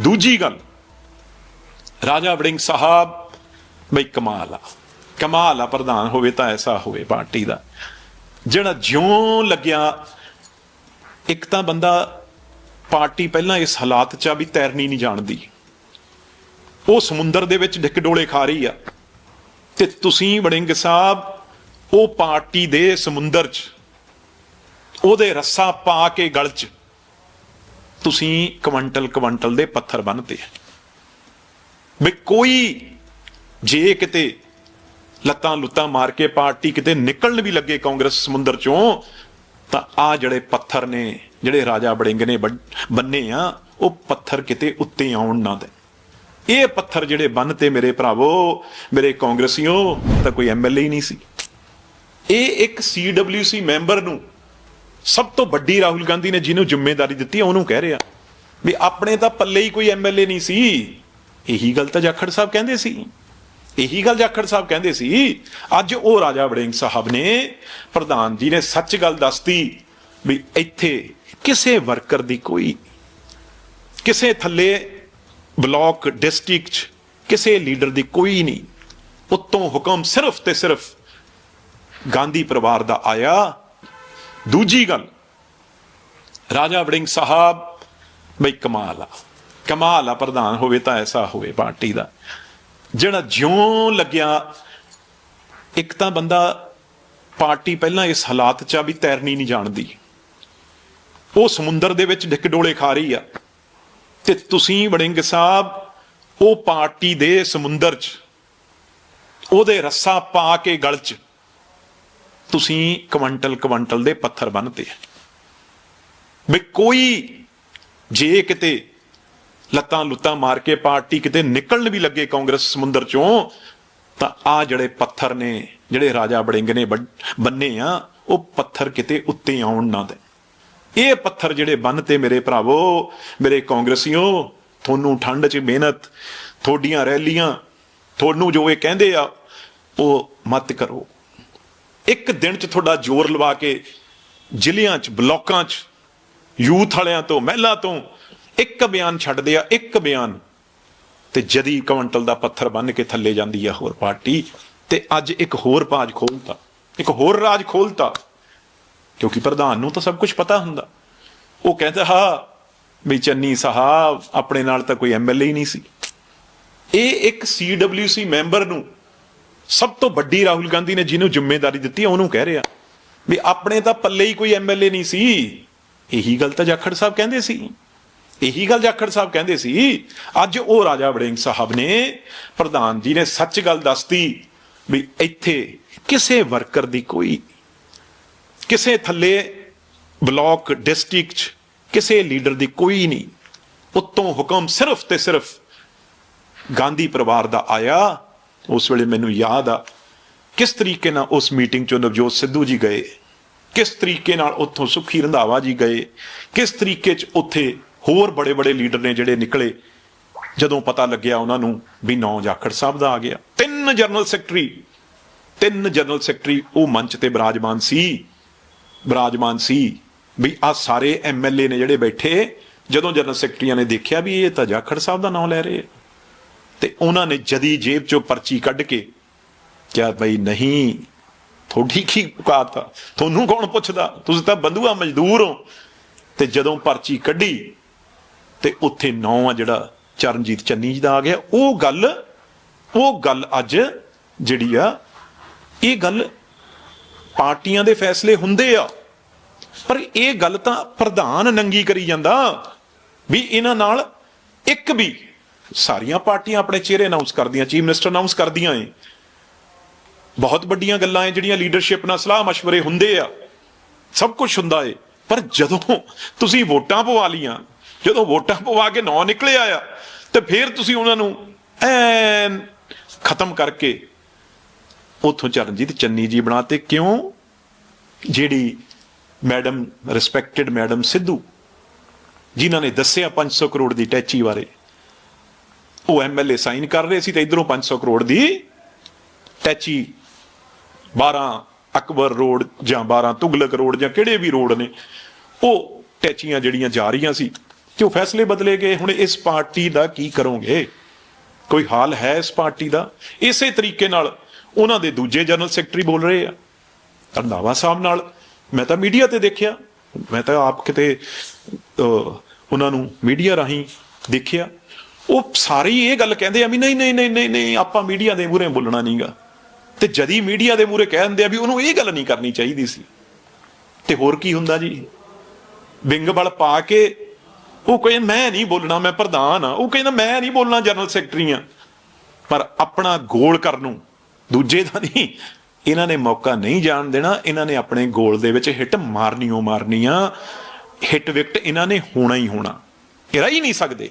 ਦੂਜੀ ਗੱਲ, ਰਾਜਾ ਵੜਿੰਗ ਸਾਹਿਬ, ਬਈ ਕਮਾਲ ਆ। ਕਮਾਲ ਆ, ਪ੍ਰਧਾਨ ਹੋਵੇ ਤਾਂ ਐਸਾ ਹੋਵੇ, ਪਾਰਟੀ ਦਾ। ਜਿਹੜਾ ਜਿਉਂ ਲੱਗਿਆ, ਇੱਕ ਤਾਂ ਬੰਦਾ ਪਾਰਟੀ ਪਹਿਲਾਂ ਇਸ ਹਾਲਾਤ 'ਚ ਆ ਵੀ ਤੈਰਨੀ ਨਹੀਂ ਜਾਣਦੀ। ਉਹ ਸਮੁੰਦਰ ਦੇ ਵਿੱਚ ਡਿੱਕ ਡੋਲੇ ਖਾ ਰਹੀ ਆ। ਤੇ ਤੁਸੀਂ ਵੜਿੰਗ ਸਾਹਿਬ, ਉਹ ਪਾਰਟੀ ਦੇ ਸਮੁੰਦਰ 'ਚ, ਉਹਦੇ ਰੱਸਾ ਪਾ ਕੇ ਗਲ 'ਚ ਤੁਸੀਂ ਕੁਇੰਟਲ ਕੁਇੰਟਲ ਦੇ ਪੱਥਰ ਬੰਨਤੇ ਵੀ ਕੋਈ ਜੇ ਕਿਤੇ ਲੱਤਾਂ ਲੁੱਤਾਂ ਮਾਰ ਕੇ ਪਾਰਟੀ ਕਿਤੇ ਨਿਕਲਣ ਵੀ ਲੱਗੇ ਕਾਂਗਰਸ ਸਮੁੰਦਰ ਚੋਂ, ਤਾਂ ਆ ਜਿਹੜੇ ਪੱਥਰ ਨੇ, ਜਿਹੜੇ ਰਾਜਾ ਬੜਿੰਗ ਨੇ ਬੰਨ- ਬੰਨੇ ਆ, ਉਹ ਪੱਥਰ ਕਿਤੇ ਉੱਤੇ ਆਉਣ ਨਾ ਦੇ ਇਹ ਪੱਥਰ ਜਿਹੜੇ ਬੰਨ ਤੇ ਮੇਰੇ ਭਰਾਵੋ, ਮੇਰੇ ਕਾਂਗਰਸੀਓ, ਤਾਂ ਕੋਈ ਐਮਐਲਏ ਹੀ ਨਹੀਂ ਸੀ। ਇਹ ਇੱਕ ਸੀਡਬਲਯੂਸੀ ਮੈਂਬਰ ਨੂੰ ਸਭ ਤੋਂ ਵੱਡੀ ਰਾਹੁਲ ਗਾਂਧੀ ਨੇ ਜਿਹਨੂੰ ਜ਼ਿੰਮੇਵਾਰੀ ਦਿੱਤੀ ਹੈ ਉਹਨੂੰ ਕਹਿ ਰਿਹਾ। ਵੀ ਆਪਣੇ ਤਾਂ ਪੱਲੇ ਹੀ ਕੋਈ ਐਮਐਲਏ ਨਹੀਂ ਸੀ। ਇਹੀ ਗੱਲ ਤਾਂ ਜਾਖੜ ਸਾਹਿਬ ਕਹਿੰਦੇ ਸੀ। ਇਹੀ ਗੱਲ ਜਾਖੜ ਸਾਹਿਬ ਕਹਿੰਦੇ ਸੀ। ਅੱਜ ਉਹ ਰਾਜਾ ਵੜਿੰਗ ਸਾਹਿਬ ਨੇ ਪ੍ਰਧਾਨ ਜੀ ਨੇ ਸੱਚ ਗੱਲ ਦੱਸਤੀ ਵੀ ਇੱਥੇ ਕਿਸੇ ਵਰਕਰ ਦੀ ਕੋਈ, ਕਿਸੇ ਥੱਲੇ ਬਲਾਕ ਡਿਸਟ੍ਰਿਕਟ 'ਚ ਕਿਸੇ ਲੀਡਰ ਦੀ ਕੋਈ ਨਹੀਂ। ਉੱਤੋਂ ਹੁਕਮ ਸਿਰਫ ਤੇ ਸਿਰਫ ਗਾਂਧੀ ਪਰਿਵਾਰ ਦਾ ਆਇਆ। ਦੂਜੀ ਗੱਲ, ਰਾਜਾ ਵੜਿੰਗ ਸਾਹਿਬ, ਬਈ ਕਮਾਲ ਆ। ਕਮਾਲ ਆ, ਪ੍ਰਧਾਨ ਹੋਵੇ ਤਾਂ ਐਸਾ ਹੋਵੇ ਪਾਰਟੀ ਦਾ। ਜਿਹੜਾ ਜਿਉਂ ਲੱਗਿਆ, ਇੱਕ ਤਾਂ ਬੰਦਾ ਪਾਰਟੀ ਪਹਿਲਾਂ ਇਸ ਹਾਲਾਤ 'ਚ ਆ ਵੀ ਤੈਰਨੀ ਨਹੀਂ ਜਾਣਦੀ। ਉਹ ਸਮੁੰਦਰ ਦੇ ਵਿੱਚ ਡਿੱਕ ਡੋਲੇ ਖਾ ਰਹੀ ਆ। ਤੇ ਤੁਸੀਂ ਵੜਿੰਗ ਸਾਹਿਬ, ਉਹ ਪਾਰਟੀ ਦੇ ਸਮੁੰਦਰ 'ਚ, ਉਹਦੇ ਰੱਸਾ ਪਾ ਕੇ ਗਲ 'ਚ ਤੁਸੀਂ ਕੁਇੰਟਲ ਕੁਇੰਟਲ ਦੇ ਪੱਥਰ ਬੰਨਤੇ ਵੀ ਕੋਈ ਜੇ ਕਿਤੇ ਲੱਤਾਂ ਲੁੱਤਾਂ ਮਾਰ ਕੇ ਪਾਰਟੀ ਕਿਤੇ ਨਿਕਲਣ ਵੀ ਲੱਗੇ ਕਾਂਗਰਸ ਸਮੁੰਦਰ ਚੋਂ, ਤਾਂ ਆ ਜਿਹੜੇ ਪੱਥਰ ਨੇ, ਜਿਹੜੇ ਰਾਜਾ ਬੜਿੰਗ ਨੇ ਬੰਨੇ ਆ, ਉਹ ਪੱਥਰ ਕਿਤੇ ਉੱਤੇ ਆਉਣ ਨਾ ਦੇ ਇਹ ਪੱਥਰ ਜਿਹੜੇ ਬੰਨ ਤੇ ਮੇਰੇ ਭਰਾਵੋ, ਮੇਰੇ ਕਾਂਗਰਸੀਓ, ਤੁਹਾਨੂੰ ਠੰਡ 'ਚ ਮਿਹਨਤ, ਤੁਹਾਡੀਆਂ ਰੈਲੀਆਂ, ਤੁਹਾਨੂੰ ਜੋ ਇਹ ਕਹਿੰਦੇ ਆ, ਉਹ ਮਤ ਕਰੋ। ਇੱਕ ਦਿਨ 'ਚ ਤੁਹਾਡਾ ਜ਼ੋਰ ਲਵਾ ਕੇ ਜ਼ਿਲ੍ਹਿਆਂ 'ਚ, ਬਲਾਕਾਂ 'ਚ, ਯੂਥ ਵਾਲਿਆਂ ਤੋਂ, ਮਹਿਲਾ ਤੋਂ ਇੱਕ ਬਿਆਨ ਛੱਡਦੇ ਆ ਇੱਕ ਬਿਆਨ। ਤੇ ਜਦੀ ਕਵੰਟਲ ਦਾ ਪੱਥਰ ਬੰਨ ਕੇ ਥੱਲੇ ਜਾਂਦੀ ਆ ਹੋਰ ਪਾਰਟੀ। ਤੇ ਅੱਜ ਇੱਕ ਹੋਰ ਪਾਜ ਖੋਲਤਾ। ਇੱਕ ਹੋਰ ਰਾਜ ਖੋਲਤਾ। ਕਿਉਂਕਿ ਪ੍ਰਧਾਨ ਨੂੰ ਤਾਂ ਸਭ ਕੁਝ ਪਤਾ ਹੁੰਦਾ। ਉਹ ਕਹਿੰਦਾ, ਹਾਂ, ਵੀ ਚੰਨੀ ਸਾਹਿਬ, ਆਪਣੇ ਨਾਲ ਤਾਂ ਕੋਈ ਐਮਐਲਏ ਹੀ ਨਹੀਂ ਸੀ। ਇਹ ਇੱਕ ਸੀਡਬਲਯੂਸੀ ਮੈਂਬਰ ਨੂੰ ਸਭ ਤੋਂ ਵੱਡੀ ਰਾਹੁਲ ਗਾਂਧੀ ਨੇ ਜਿਹਨੂੰ ਜ਼ਿੰਮੇਵਾਰੀ ਦਿੱਤੀ ਉਹਨੂੰ ਕਹਿ ਰਿਹਾ ਵੀ ਆਪਣੇ ਤਾਂ ਪੱਲੇ ਹੀ ਕੋਈ ਐਮਐਲਏ ਨਹੀਂ ਸੀ। ਇਹੀ ਗੱਲ ਤਾਂ ਜਾਖੜ ਸਾਹਿਬ ਕਹਿੰਦੇ ਸੀ। ਇਹੀ ਗੱਲ ਜਾਖੜ ਸਾਹਿਬ ਕਹਿੰਦੇ ਸੀ। ਅੱਜ ਉਹ ਰਾਜਾ ਵੜਿੰਗ ਸਾਹਿਬ ਨੇ ਪ੍ਰਧਾਨ ਜੀ ਨੇ ਸੱਚ ਗੱਲ ਦੱਸਤੀ ਵੀ ਇੱਥੇ ਕਿਸੇ ਵਰਕਰ ਦੀ ਕੋਈ, ਕਿਸੇ ਥੱਲੇ ਬਲਾਕ ਡਿਸਟ੍ਰਿਕਟ 'ਚ ਕਿਸੇ ਲੀਡਰ ਦੀ ਕੋਈ ਨਹੀਂ। ਉੱਤੋਂ ਹੁਕਮ ਸਿਰਫ ਤੇ ਸਿਰਫ ਗਾਂਧੀ ਪਰਿਵਾਰ ਦਾ ਆਇਆ। ਉਸ ਵੇਲੇ ਮੈਨੂੰ ਯਾਦ ਆ, ਕਿਸ ਤਰੀਕੇ ਨਾਲ ਉਸ ਮੀਟਿੰਗ 'ਚੋਂ ਨਵਜੋਤ ਸਿੱਧੂ ਜੀ ਗਏ, ਕਿਸ ਤਰੀਕੇ ਨਾਲ ਉੱਥੋਂ ਸੁਖੀ ਰੰਧਾਵਾ ਜੀ ਗਏ, ਕਿਸ ਤਰੀਕੇ 'ਚ ਉੱਥੇ ਹੋਰ ਬੜੇ ਬੜੇ ਲੀਡਰ ਨੇ ਜਿਹੜੇ ਨਿਕਲੇ, ਜਦੋਂ ਪਤਾ ਲੱਗਿਆ ਉਹਨਾਂ ਨੂੰ ਵੀ ਨੌ ਜਾਖੜ ਸਾਹਿਬ ਦਾ ਆ ਗਿਆ। ਤਿੰਨ ਜਨਰਲ ਸੈਕਟਰੀ, ਤਿੰਨ ਜਨਰਲ ਸੈਕਟਰੀ ਉਹ ਮੰਚ ਤੇ ਬਿਰਾਜਮਾਨ ਸੀ ਬਿਰਾਜਮਾਨ ਸੀ ਵੀ ਆ ਸਾਰੇ ਐਮਐਲਏ ਨੇ ਜਿਹੜੇ ਬੈਠੇ, ਜਦੋਂ ਜਨਰਲ ਸੈਕਟਰੀਆਂ ਨੇ ਦੇਖਿਆ ਵੀ ਇਹ ਤਾਂ ਜਾਖੜ ਸਾਹਿਬ ਦਾ ਨਾਮ ਲੈ ਰਹੇ ਆ। ਤੇ ਉਹਨਾਂ ਨੇ ਜਦੀ ਜੇਬ ਚੋਂ ਪਰਚੀ ਕੱਢ ਕੇ ਕਿਹਾ, ਬਈ ਨਹੀਂ, ਤੁਹਾਡੀ ਕੀ ਔਕਾਤ ਆ? ਤੁਹਾਨੂੰ ਕੌਣ ਪੁੱਛਦਾ? ਤੁਸੀਂ ਤਾਂ ਬੰਦੂਆ ਮਜ਼ਦੂਰ ਹੋ। ਤੇ ਜਦੋਂ ਪਰਚੀ ਕੱਢੀ ਤੇ ਉੱਥੇ ਨੌ ਆ ਜਿਹੜਾ ਚਰਨਜੀਤ ਚੰਨੀ ਜੀ ਦਾ ਆ ਗਿਆ, ਉਹ ਗੱਲ ਉਹ ਗੱਲ ਅੱਜ ਜਿਹੜੀ ਆ, ਇਹ ਗੱਲ ਪਾਰਟੀਆਂ ਦੇ ਫੈਸਲੇ ਹੁੰਦੇ ਆ। ਪਰ ਇਹ ਗੱਲ ਤਾਂ ਪ੍ਰਧਾਨ ਨੰਗੀ ਕਰੀ ਜਾਂਦਾ ਵੀ ਇਹਨਾਂ ਨਾਲ ਇੱਕ ਵੀ ਸਾਰੀਆਂ ਪਾਰਟੀਆਂ ਆਪਣੇ ਚਿਹਰੇ ਅਨਾਉਂਸ ਕਰਦੀਆਂ ਚੀਫ ਮਿਨਿਸਟਰ ਅਨਾਉਂਸ ਕਰਦੀਆਂ ਏ। ਬਹੁਤ ਵੱਡੀਆਂ ਗੱਲਾਂ ਏ ਜਿਹੜੀਆਂ ਲੀਡਰਸ਼ਿਪ ਨਾਲ ਸਲਾਹ مشਵਰੇ ਹੁੰਦੇ ਆ। ਸਭ ਕੁਝ ਹੁੰਦਾ ਏ। ਪਰ ਜਦੋਂ ਤੁਸੀਂ ਵੋਟਾਂ ਪਵਾ ਲੀਆਂ ਜਦੋਂ ਵੋਟਾਂ ਪਵਾ ਕੇ ਨੌ ਨਿਕਲੇ ਆਇਆ, ਤੇ ਫਿਰ ਤੁਸੀਂ ਉਹਨਾਂ ਨੂੰ ਐਨ ਖਤਮ ਕਰਕੇ ਉਥੋਂ ਚਰਨਜੀਤ ਚੰਨੀ ਜੀ ਬਣਾਤੇ। ਕਿਉਂ? ਜਿਹੜੀ ਮੈਡਮ ਰਿਸਪੈਕਟਡ ਮੈਡਮ ਸਿੱਧੂ, ਜਿਨ੍ਹਾਂ ਨੇ ਦੱਸਿਆ 500 ਕਰੋੜ ਦੀ ਟੈਚੀ ਬਾਰੇ। ਉਹ ਐਮਐਲਏ ਸਾਈਨ ਕਰ ਰਹੇ ਸੀ ਤੇ ਇਧਰੋਂ 500 ਕਰੋੜ ਦੀ ਟੈਚੀ 12 ਅਕਬਰ ਰੋਡ ਜਾਂ 12 ਤੁਗਲਕ ਰੋਡ ਜਾਂ ਕਿਹੜੇ ਵੀ ਰੋਡ ਨੇ, ਉਹ ਟੈਚੀਆਂ ਜਿਹੜੀਆਂ ਜਾ ਰਹੀਆਂ ਸੀ। ਕਿਉਂ ਫੈਸਲੇ ਬਦਲੇ ਗਏ? ਹੁਣ ਇਸ ਪਾਰਟੀ ਦਾ ਕੀ ਕਰੋਗੇ? ਕੋਈ ਹਾਲ ਹੈ ਇਸ ਪਾਰਟੀ ਦਾ? ਇਸੇ ਤਰੀਕੇ ਨਾਲ ਉਹਨਾਂ ਦੇ ਦੂਜੇ ਜਨਰਲ ਸੈਕਟਰੀ ਬੋਲ ਰਹੇ ਆ। ਰੰਧਾਵਾ ਸਾਹਿਬ ਨਾਲ ਮੈਂ ਤਾਂ ਮੀਡੀਆ ਤੇ ਦੇਖਿਆ। ਮੈਂ ਤਾਂ ਆਪ ਕਿਤੇ ਉਹਨਾਂ ਨੂੰ ਮੀਡੀਆ ਰਾਹੀਂ ਦੇਖਿਆ। ਉਹ ਸਾਰੇ ਹੀ ਇਹ ਗੱਲ ਕਹਿੰਦੇ ਆ ਵੀ ਨਹੀਂ ਨਹੀਂ ਨਹੀਂ ਨਹੀਂ ਆਪਾਂ ਮੀਡੀਆ ਦੇ ਮੂਹਰੇ ਬੋਲਣਾ ਨਹੀਂਗਾ। ਤੇ ਜਦੀ ਮੀਡੀਆ ਦੇ ਮੂਹਰੇ ਕਹਿ ਦਿੰਦੇ ਆ ਵੀ ਉਹਨੂੰ ਇਹ ਗੱਲ ਨਹੀਂ ਕਰਨੀ ਚਾਹੀਦੀ ਸੀ। ਤੇ ਹੋਰ ਕੀ ਹੁੰਦਾ ਜੀ? ਵਿੰਗ ਬਲ ਪਾ ਕੇ ਉਹ ਕਹਿੰਦਾ, ਮੈਂ ਨਹੀਂ ਬੋਲਣਾ, ਮੈਂ ਪ੍ਰਧਾਨ ਆ। ਉਹ ਕਹਿੰਦਾ, ਮੈਂ ਨਹੀਂ ਬੋਲਣਾ ਜਨਰਲ ਸੈਕਟਰੀ ਆ। ਪਰ ਆਪਣਾ ਗੋਲ ਕਰਨ ਨੂੰ ਦੂਜੇ ਦਾ ਨਹੀਂ, ਇਹਨਾਂ ਨੇ ਮੌਕਾ ਨਹੀਂ ਜਾਣ ਦੇਣਾ। ਇਹਨਾਂ ਨੇ ਆਪਣੇ ਗੋਲ ਦੇ ਵਿੱਚ ਹਿੱਟ ਮਾਰਨੀਓ ਓ ਮਾਰਨੀ ਆ ਹਿੱਟ ਵਿਕਟ ਇਹਨਾਂ ਨੇ ਹੋਣਾ ਹੀ ਹੋਣਾ। ਇਹ ਰਹਿ ਹੀ ਨਹੀਂ ਸਕਦੇ।